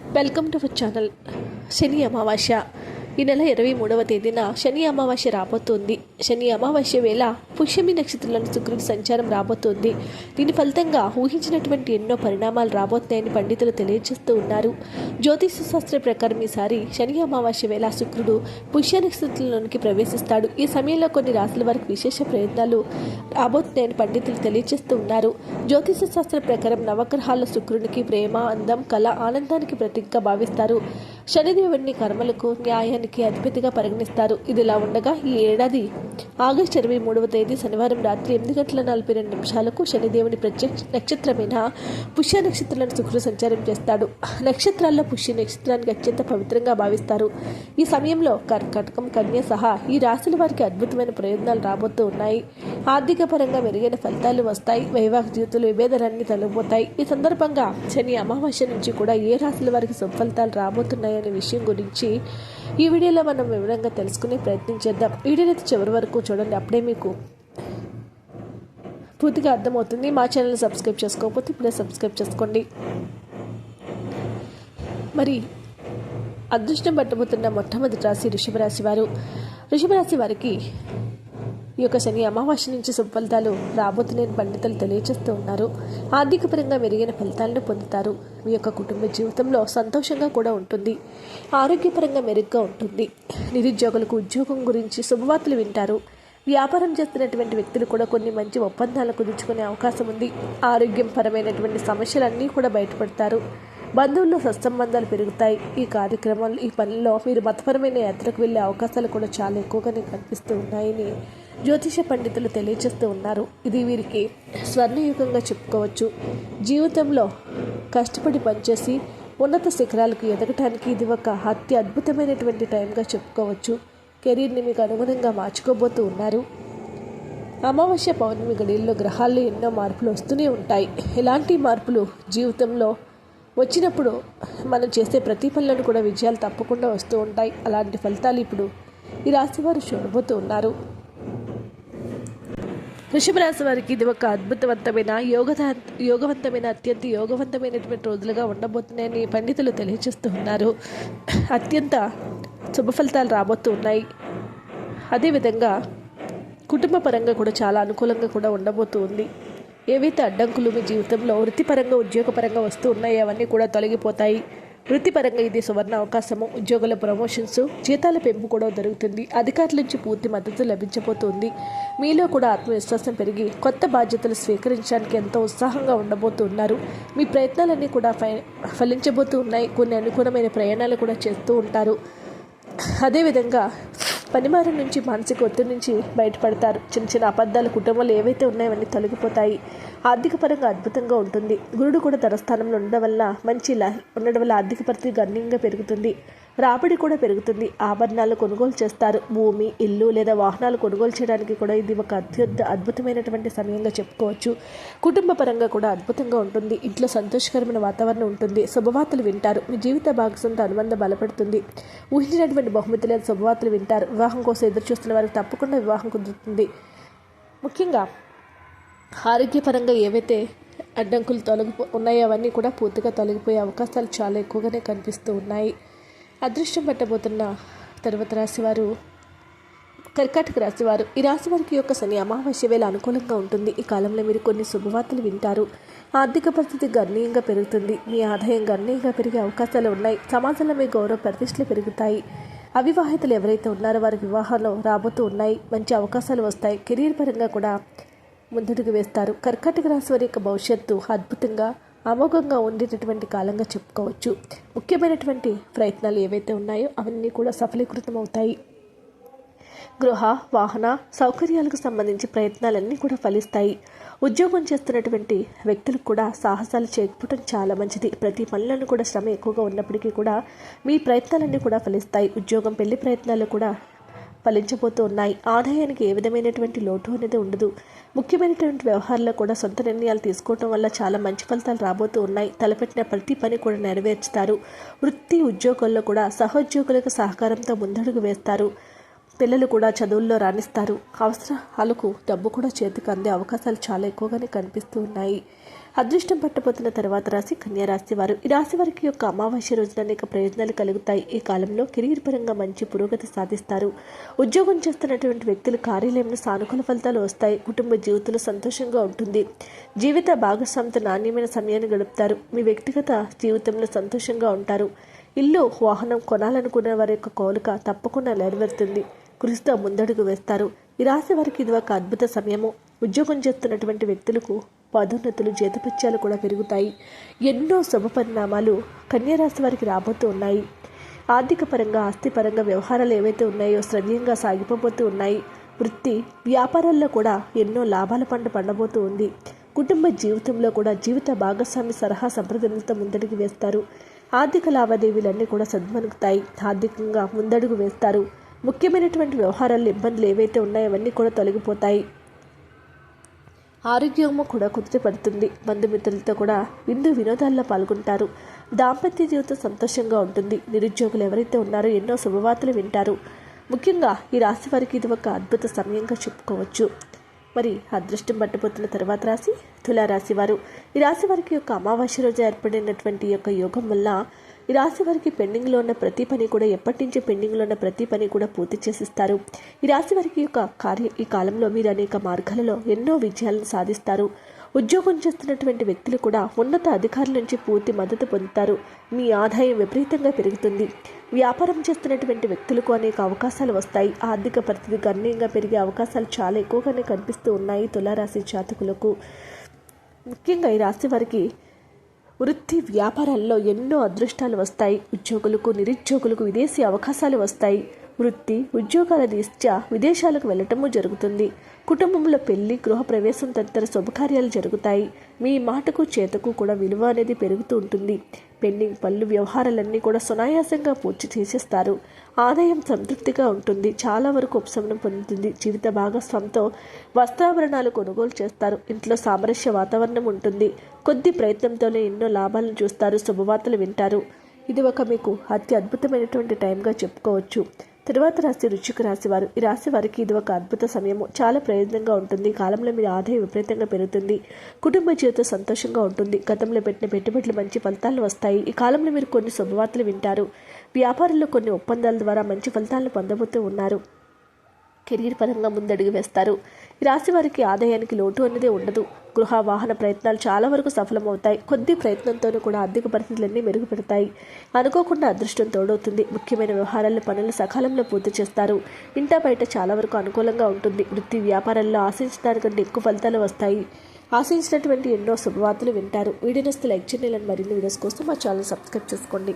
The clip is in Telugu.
Welcome to our channel Shani Amavasya ఈ నెల ఇరవై మూడవ తేదీన శని అమావాస్య రాబోతోంది. శని అమావాస్య వేళ పుష్యమి నక్షత్రంలోని శుక్రుడి సంచారం రాబోతోంది. దీని ఫలితంగా ఊహించినటువంటి ఎన్నో పరిణామాలు రాబోతున్నాయని పండితులు తెలియజేస్తూ ఉన్నారు. జ్యోతిష శాస్త్ర ప్రకారం ఈసారి శని అమావాస్య వేళ శుక్రుడు పుష్య నక్షత్రంలోనికి ప్రవేశిస్తాడు. ఈ సమయంలో కొన్ని రాశుల వారికి విశేష ప్రయత్నాలు రాబోతున్నాయని పండితులు తెలియజేస్తూ ఉన్నారు. జ్యోతిష శాస్త్ర ప్రకారం నవగ్రహాల శుక్రునికి ప్రేమ అందం కళ ఆనందానికి ప్రతీకగా భావిస్తారు. శనిదేవుడిని కర్మలకు న్యాయానికి అధిపతిగా పరిగణిస్తారు. ఇదిలా ఉండగా ఈ ఏడాది ఆగస్టు ఇరవై మూడవ తేదీ శనివారం రాత్రి ఎనిమిది గంటల నలభై రెండు నిమిషాలకు శనిదేవుని ప్రత్యక్ష నక్షత్రమైన పుష్య నక్షత్రాలను శుక్రుడు సంచారం చేస్తాడు. నక్షత్రాల్లో పుష్య నక్షత్రానికి అత్యంత పవిత్రంగా భావిస్తారు. ఈ సమయంలో కర్కాటకం కన్య సహా ఈ రాశుల వారికి అద్భుతమైన ప్రయోజనాలు రాబోతూ ఉన్నాయి. ఆర్థిక పరంగా మెరుగైన ఫలితాలు వస్తాయి. వైవాహిక జీవితంలో విభేదాలన్నీ తొలగిపోతాయి ఈ సందర్భంగా శని అమావాస్య నుంచి కూడా ఏ రాశుల వారికి సుఫలితాలు రాబోతున్నాయి అనే విషయం గురించి ఈ వీడియోలో మనం వివరంగా తెలుసుకునే ప్రయత్నం చేద్దాం. వీడియోని అయితే చివరి వరకు చూడండి. అప్పుడే మీకు పూర్తిగా అర్థమవుతుంది. మా ఛానల్ సబ్స్క్రైబ్ చేసుకోకపోతే ఇప్పుడే సబ్స్క్రైబ్ చేసుకోండి. మరి అదృష్టం పట్టబోతున్న మొట్టమొదటి రాశి వృషభ వారు. వృషభ వారికి ఈ యొక్క శని అమావాస్య నుంచి సుఫలితాలు రాబోతున్నాయని పండితులు తెలియజేస్తూ ఉన్నారు. ఆర్థిక పరంగా మెరుగైన ఫలితాలను పొందుతారు. మీ యొక్క కుటుంబ జీవితంలో సంతోషంగా కూడా ఉంటుంది. ఆరోగ్యపరంగా మెరుగ్గా ఉంటుంది. నిరుద్యోగులకు ఉద్యోగం గురించి శుభవార్తలు వింటారు. వ్యాపారం చేస్తున్నటువంటి వ్యక్తులు కూడా కొన్ని మంచి ఒప్పందాలు కుదుర్చుకునే అవకాశం ఉంది. ఆరోగ్యం పరమైనటువంటి సమస్యలన్నీ కూడా బయటపడతారు. బంధువుల్లో సత్సంబంధాలు పెరుగుతాయి. ఈ కార్యక్రమాలు ఈ పనుల్లో మీరు మతపరమైన యాత్రకు వెళ్ళే అవకాశాలు కూడా చాలా ఎక్కువగానే కనిపిస్తూ ఉన్నాయని జ్యోతిష పండితులు తెలియజేస్తూ ఉన్నారు. ఇది వీరికి స్వర్ణయుగంగా చెప్పుకోవచ్చు. జీవితంలో కష్టపడి పనిచేసి ఉన్నత శిఖరాలకు ఎదగటానికి ఇది ఒక అతి అద్భుతమైనటువంటి టైంగా చెప్పుకోవచ్చు. కెరీర్ని మీకు అనుగుణంగా మార్చుకోబోతూ ఉన్నారు. అమావాస్య పౌర్ణమి గడియల్లో గ్రహాల్లో ఎన్నో మార్పులు వస్తూనే ఉంటాయి. ఇలాంటి మార్పులు జీవితంలో వచ్చినప్పుడు మనం చేసే ప్రతి పనులను కూడా విజయాలు తప్పకుండా వస్తూ ఉంటాయి. అలాంటి ఫలితాలు ఇప్పుడు ఈ రాశివారు చూడబోతూ ఉన్నారు. వృషభ రాశి వారికి ఇది ఒక అద్భుతవంతమైన యోగ యోగవంతమైన అత్యంత యోగవంతమైనటువంటి రోజులుగా ఉండబోతున్నాయని పండితులు తెలియజేస్తూ ఉన్నారు. అత్యంత శుభ ఫలితాలు రాబోతూ ఉన్నాయి. అదేవిధంగా కుటుంబ పరంగా కూడా చాలా అనుకూలంగా కూడా ఉండబోతూ ఉంది. ఏవైతే అడ్డంకులు మీ జీవితంలో వృత్తిపరంగా ఉద్యోగపరంగా వస్తూ ఉన్నాయో అవన్నీ కూడా తొలగిపోతాయి. వృత్తిపరంగా ఇది సువర్ణ అవకాశము. ఉద్యోగుల ప్రమోషన్స్ జీతాల పెంపు కూడా జరుగుతుంది అధికారుల నుంచి పూర్తి మద్దతు లభించబోతుంది. మీలో కూడా ఆత్మవిశ్వాసం పెరిగి కొత్త బాధ్యతలు స్వీకరించడానికి ఎంతో ఉత్సాహంగా ఉండబోతున్నారు. మీ ప్రయత్నాలన్నీ కూడా ఫై ఫలించబోతూ ఉన్నాయి. కొన్ని అనుకూలమైన ప్రయాణాలు కూడా చేస్తూ ఉంటారు. అదేవిధంగా పనిమారం నుంచి మానసిక ఒత్తిడి నుంచి బయటపడతారు. చిన్న చిన్న అబద్ధాలు కుటుంబంలో ఏవైతే ఉన్నాయవన్నీ తొలగిపోతాయి. ఆర్థిక పరంగా అద్భుతంగా ఉంటుంది. గురుడు కూడా ధనస్థానంలో ఉండడం వల్ల మంచి ఉండడం వల్ల ఆర్థిక పరిస్థితి గణనీయంగా పెరుగుతుంది. రాబడి కూడా పెరుగుతుంది. ఆభరణాలు కొనుగోలు చేస్తారు. భూమి ఇల్లు లేదా వాహనాలు కొనుగోలు చేయడానికి కూడా ఇది ఒక అత్యంత అద్భుతమైనటువంటి సమయంగా చెప్పుకోవచ్చు. కుటుంబ పరంగా కూడా అద్భుతంగా ఉంటుంది. ఇంట్లో సంతోషకరమైన వాతావరణం ఉంటుంది. శుభవార్తలు వింటారు. మీ జీవిత భాగస్వామితో అనుబంధం బలపడుతుంది. ఊహించినటువంటి బహుమతి లేదా శుభవార్తలు వింటారు. వివాహం కోసం ఎదురు చూస్తున్న వారికి తప్పకుండా వివాహం కుదురుతుంది. ముఖ్యంగా ఆరోగ్యపరంగా ఏవైతే అడ్డంకులు తొలగిపో ఉన్నాయో అవన్నీ కూడా పూర్తిగా తొలగిపోయే అవకాశాలు చాలా ఎక్కువగానే కనిపిస్తూ ఉన్నాయి. అదృష్టం పట్టబోతున్న తర్వాత రాశివారు కర్కాటక రాశివారు ఈ రాశి వారికి యొక్క శని అమావాస్య వేళ అనుకూలంగా ఉంటుంది. ఈ కాలంలో మీరు కొన్ని శుభవార్తలు వింటారు. ఆర్థిక పరిస్థితి గణనీయంగా పెరుగుతుంది. మీ ఆదాయం గణనీయంగా పెరిగే అవకాశాలు ఉన్నాయి. సమాజంలో మీ గౌరవ ప్రతిష్టలు పెరుగుతాయి. అవివాహితులు ఎవరైతే ఉన్నారో వారి వివాహాలు రాబోతూ ఉన్నాయి. మంచి అవకాశాలు వస్తాయి. కెరీర్ పరంగా కూడా ముందడుగు వేస్తారు. కర్కాటక రాశి వారి యొక్క భవిష్యత్తు అద్భుతంగా అమోఘంగా ఉండేటటువంటి కాలంగా చెప్పుకోవచ్చు. ముఖ్యమైనటువంటి ప్రయత్నాలు ఏవైతే ఉన్నాయో అవన్నీ కూడా సఫలీకృతం అవుతాయి గృహ వాహన సౌకర్యాలకు సంబంధించి ప్రయత్నాలన్నీ కూడా ఫలిస్తాయి. ఉద్యోగం చేస్తున్నటువంటి వ్యక్తులకు కూడా సాహసాలు చేయకపోవడం చాలా మంచిది. ప్రతి పనులను కూడా శ్రమ ఎక్కువగా ఉన్నప్పటికీ కూడా మీ ప్రయత్నాలన్నీ కూడా ఫలిస్తాయి. ఉద్యోగం పెళ్ళి ప్రయత్నాలు కూడా ఫలించబోతూ ఉన్నాయి. ఆదాయానికి ఏ విధమైనటువంటి లోటు అనేది ఉండదు. ముఖ్యమైనటువంటి వ్యవహారాల్లో కూడా సొంత నిర్ణయాలు తీసుకోవడం వల్ల చాలా మంచి ఫలితాలు రాబోతూ ఉన్నాయి. తలపెట్టిన ప్రతి పని కూడా నెరవేర్చుతారు. వృత్తి ఉద్యోగాల్లో కూడా సహోద్యోగులకు సహకారంతో ముందడుగు వేస్తారు. పిల్లలు కూడా చదువుల్లో రాణిస్తారు. అవసరాలకు డబ్బు కూడా చేతికి అందే అవకాశాలు చాలా ఎక్కువగానే కనిపిస్తూ ఉన్నాయి. అదృష్టం పట్టబోతున్న తర్వాత రాశి కన్యా రాశి వారు. ఈ రాశి వారికి యొక్క అమావాస్య రోజున అనేక ప్రయోజనాలు కలుగుతాయి. ఈ కాలంలో కెరీర్ పరంగా మంచి పురోగతి సాధిస్తారు. ఉద్యోగం చేస్తున్నటువంటి వ్యక్తులు కార్యాలయంలో సానుకూల ఫలితాలు వస్తాయి. కుటుంబ జీవితంలో సంతోషంగా ఉంటుంది. జీవిత భాగస్వామితో నాణ్యమైన సమయాన్ని గడుపుతారు. మీ వ్యక్తిగత జీవితంలో సంతోషంగా ఉంటారు. ఇల్లు వాహనం కొనాలనుకునే వారి యొక్క కోలుక తప్పకుండా నెరవేరుతుంది. కృషితో ముందడుగు వేస్తారు. ఈ రాశి వారికి ఇది ఒక అద్భుత సమయము. ఉద్యోగం చేస్తున్నటువంటి వ్యక్తులకు పదోన్నతులు జీతపత్యాలు కూడా పెరుగుతాయి. ఎన్నో శుభ పరిణామాలు కన్యారాశి వారికి రాబోతూ ఉన్నాయి. ఆర్థిక పరంగా ఆస్తిపరంగా వ్యవహారాలు ఏవైతే ఉన్నాయో సవ్యంగా సాగిపోబోతూ ఉన్నాయి. వృత్తి వ్యాపారాల్లో కూడా ఎన్నో లాభాల పంట పండబోతూ ఉంది. కుటుంబ జీవితంలో కూడా జీవిత భాగస్వామి సలహా సంప్రదాయాలతో ముందడుగు వేస్తారు. ఆర్థిక లావాదేవీలన్నీ కూడా సద్మనుగుతాయి. ఆర్థికంగా ముందడుగు వేస్తారు. ముఖ్యమైనటువంటి వ్యవహారాల్లో ఇబ్బందులు ఏవైతే ఉన్నాయో అవన్నీ కూడా తొలగిపోతాయి. ఆరోగ్యము కూడా కుదిరిపడుతుంది బంధుమిత్రులతో కూడా విందు వినోదాల్లో పాల్గొంటారు. దాంపత్య జీవితం సంతోషంగా ఉంటుంది. నిరుద్యోగులు ఎవరైతే ఉన్నారో ఎన్నో శుభవార్తలు వింటారు. ముఖ్యంగా ఈ రాశి వారికి ఇది ఒక అద్భుత సమయంగా చెప్పుకోవచ్చు. మరి అదృష్టం పట్టబోతున్న తర్వాత రాశి? తులారాశి వారు. ఈ రాశి వారికి యొక్క అమావాస్య రోజు ఏర్పడినటువంటి యొక్క యోగం వల్ల ఈ రాశి వారికి పెండింగ్లో ఉన్న ప్రతి పని కూడా ఎప్పటి నుంచి పెండింగ్లో ఉన్న ప్రతి పని కూడా పూర్తి చేసిస్తారు. ఈ రాశి వారికి యొక్క కార్య ఈ కాలంలో మీరు అనేక మార్గాలలో ఎన్నో విజయాలను సాధిస్తారు. ఉద్యోగం చేస్తున్నటువంటి వ్యక్తులు కూడా ఉన్నత అధికారుల నుంచి పూర్తి మద్దతు పొందుతారు. మీ ఆదాయం విపరీతంగా పెరుగుతుంది. వ్యాపారం చేస్తున్నటువంటి వ్యక్తులకు అనేక అవకాశాలు వస్తాయి. ఆర్థిక పరిస్థితి గణనీయంగా పెరిగే అవకాశాలు చాలా ఎక్కువగానే కనిపిస్తూ ఉన్నాయి తులారాశి జాతకులకు. ముఖ్యంగా ఈ రాశి వారికి వృత్తి వ్యాపారాల్లో ఎన్నో అదృష్టాలు వస్తాయి. ఉద్యోగులకు నిరుద్యోగులకు విదేశీ అవకాశాలు వస్తాయి. వృత్తి ఉద్యోగాల రీత్యా విదేశాలకు వెళ్ళటము జరుగుతుంది. కుటుంబంలో పెళ్ళి గృహప్రవేశం తదితర శుభకార్యాలు జరుగుతాయి. మీ మాటకు చేతకు కూడా విలువ అనేది పెరుగుతూ ఉంటుంది. పెండింగ్ పళ్ళు వ్యవహారాలన్నీ కూడా సునాయాసంగా పూర్తి చేసేస్తారు. ఆదాయం సంతృప్తిగా ఉంటుంది. చాలా వరకు ఉపశమనం పొందుతుంది. జీవిత భాగస్వామితో వస్త్రాభరణాలు కొనుగోలు చేస్తారు. ఇంట్లో సామరస్య వాతావరణం ఉంటుంది. కొద్ది ప్రయత్నంతోనే ఎన్నో లాభాలను చూస్తారు. శుభవార్తలు వింటారు. ఇది ఒక మీకు అతి అద్భుతమైనటువంటి టైంగా చెప్పుకోవచ్చు. తరువాత రాశి రుచికి రాసేవారు ఈ రాశి వారికి ఇది ఒక అద్భుత సమయము. చాలా ప్రయోజనంగా ఉంటుంది. కాలంలో మీ ఆదాయం విపరీతంగా పెరుగుతుంది. కుటుంబ జీవితం సంతోషంగా ఉంటుంది. గతంలో పెట్టిన పెట్టుబడులు మంచి ఫలితాలు వస్తాయి. ఈ కాలంలో మీరు కొన్ని శుభవార్తలు వింటారు. వ్యాపారంలో కొన్ని ఒప్పందాల ద్వారా మంచి ఫలితాలను పొందబోతూ ఉన్నారు. కెరీర్ పరంగా ముందడుగు వేస్తారు. రాశి వారికి ఆదాయానికి లోటు అనేది ఉండదు. గృహ వాహన ప్రయత్నాలు చాలా వరకు సఫలమవుతాయి. కొద్ది ప్రయత్నంతోనూ కూడా ఆర్థిక పరిస్థితులన్నీ మెరుగుపడతాయి. అనుకోకుండా అదృష్టం తోడవుతుంది. ముఖ్యమైన వ్యవహారాల్లో పనులు సకాలంలో పూర్తి చేస్తారు. ఇంటా బయట చాలా వరకు అనుకూలంగా ఉంటుంది. వృత్తి వ్యాపారాల్లో ఆశించిన దానికంటే ఎక్కువ ఫలితాలు వస్తాయి. ఆశించినటువంటి ఎన్నో శుభవార్తలు వింటారు. వీడియోస్ లైక్ చేయాలని మరిన్ని వీడియోస్ కోసం మా ఛానల్ సబ్స్క్రైబ్ చేసుకోండి.